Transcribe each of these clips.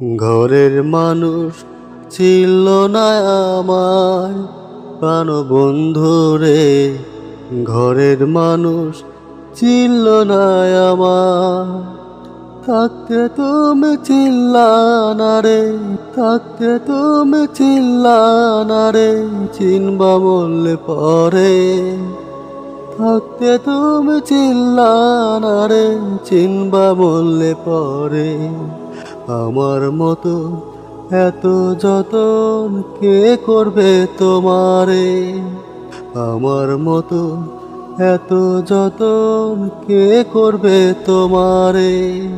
ঘরের মানুষ ছিল না আমার প্রাণ বন্ধু রে, ঘরের মানুষ ছিল না আমার থাকতে তুমি চিল্লানা রে, থাকতে তুমি চিল্লানা রে, চিনবা বললে পরে। থাকতে তুমি চিল্লানা রে, চিনবা বললে পরে। আমার মতো এত যতন কে করবে তোমারে? আমার মতো এত যতন কে করবে তোমারে?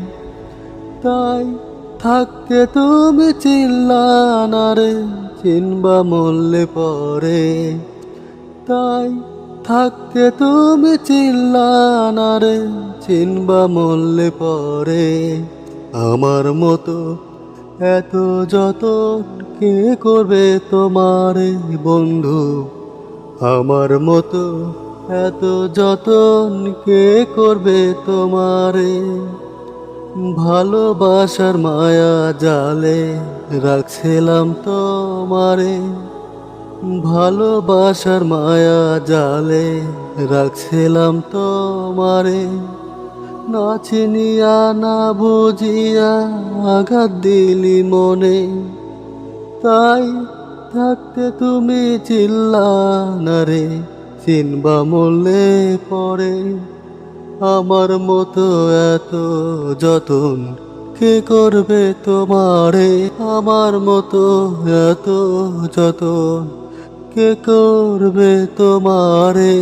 তাই থাকতে তুমি চিল্লানা রে, চিনবা মরলে পরে। তাই থাকতে তুমি চিল্লানা রে, চিনবা মরলে পরে। আমার মতো এত যত কে করবে তোমারে বন্ধু? আমার মতো এত যতন কে করবে তোমারে ভালোবাসার মায়া জালে রাখছিলাম তোমারে ভালোবাসার মায়া জালে রাখছিলাম তোমারে না চিনিয়া না বুঝিয়া আঘাত দিলি মনে। তাই থাকতে তুমি চিল্লা রে, চিনবা মরলে পরে। আমার মতো এত যতন কে করবে তোমারে? আমার মতো এত যতন কে করবে তোমারে?